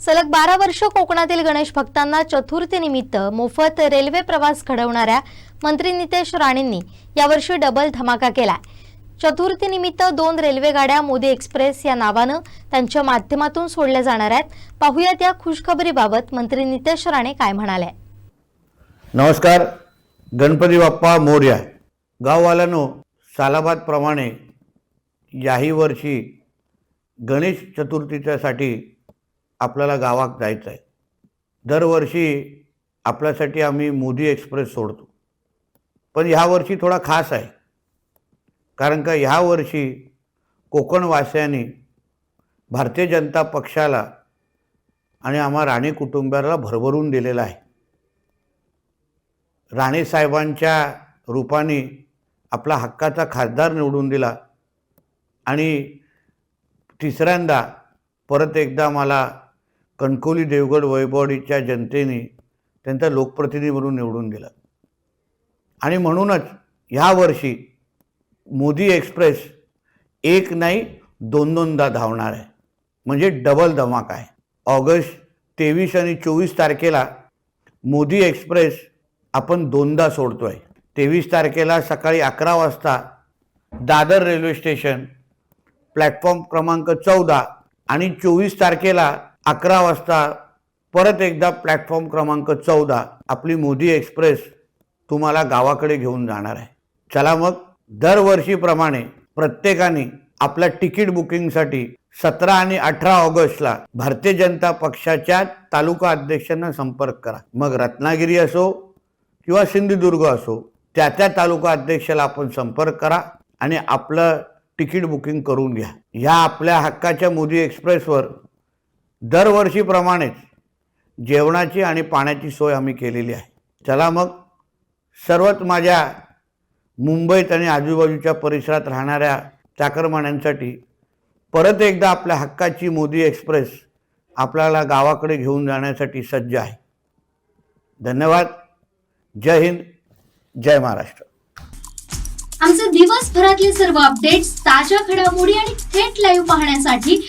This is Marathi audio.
सलग बारा वर्ष कोकणातील गणेश भक्तांना चतुर्थीनिमित्त मोफत रेल्वे प्रवास घडवणाऱ्या मंत्री नितेश राणेंनी यावर्षी डबल धमाका केलाय. चतुर्थीनिमित्त दोन रेल्वे गाड्या मोदी एक्सप्रेस या नावानं त्यांच्या माध्यमातून सोडल्या जाणार आहेत. पाहुयात या खुशखबरीबाबत मंत्री नितेश राणे काय म्हणाले. नमस्कार गणपती बाप्पा मोर्या. गाववाल्यानो सालाबादप्रमाणे याही वर्षी गणेश चतुर्थीच्यासाठी आपल्याला गावात जायचं आहे दरवर्षी आपल्यासाठी आम्ही मोदी एक्सप्रेस सोडतो. पण ह्या वर्षी थोडा खास आहे. कारण का ह्या वर्षी कोकणवासियांनी भारतीय जनता पक्षाला आणि आम्हा राणे कुटुंबाला भरभरून दिलेला आहे. राणेसाहेबांच्या रूपाने आपला हक्काचा खासदार निवडून दिला. आणि तिसऱ्यांदा परत एकदा मला कणकवली देवगड वैभवडीच्या जनतेने त्यांचा लोकप्रतिनिधी म्हणून निवडून दिला. आणि म्हणूनच ह्या वर्षी मोदी एक्सप्रेस एक नाही दोन दोनदा धावणार आहे. म्हणजे डबल धमाका आहे. ऑगस्ट तेवीस आणि चोवीस तारखेला मोदी एक्सप्रेस आपण दोनदा सोडतो आहे तेवीस तारखेला सकाळी अकरा वाजता दादर रेल्वे स्टेशन प्लॅटफॉर्म क्रमांक चौदा आणि चोवीस तारखेला अकरा वाजता परत एकदा प्लॅटफॉर्म क्रमांक चौदा आपली मोदी एक्सप्रेस तुम्हाला गावाकडे घेऊन जाणार आहे. चला मग दरवर्षीप्रमाणे प्रत्येकाने आपल्या तिकीट बुकिंगसाठी सतरा आणि अठरा ऑगस्टला भारतीय जनता पक्षाच्या तालुका अध्यक्षांना संपर्क करा. मग रत्नागिरी असो किंवा सिंधुदुर्ग असो त्या त्या तालुका अध्यक्षाला आपण संपर्क करा आणि आपलं तिकीट बुकिंग करून घ्या. ह्या आपल्या हक्काच्या मोदी एक्सप्रेसवर दरवर्षीप्रमाणेच जेवणाची आणि पाण्याची सोय आम्ही केलेली आहे. चला मग सर्वच माझ्या मुंबईत आणि आजूबाजूच्या परिसरात राहणाऱ्या चाकरमान्यांसाठी परत एकदा आपल्या हक्काची मोदी एक्सप्रेस आपल्याला गावाकडे घेऊन जाण्यासाठी सज्ज आहे. धन्यवाद. जय हिंद. जय महाराष्ट्र. आमचे दिवसभरातले सर्व अपडेट्स ताज्या घडामोडी आणि थेट लाईव्ह पाहण्यासाठी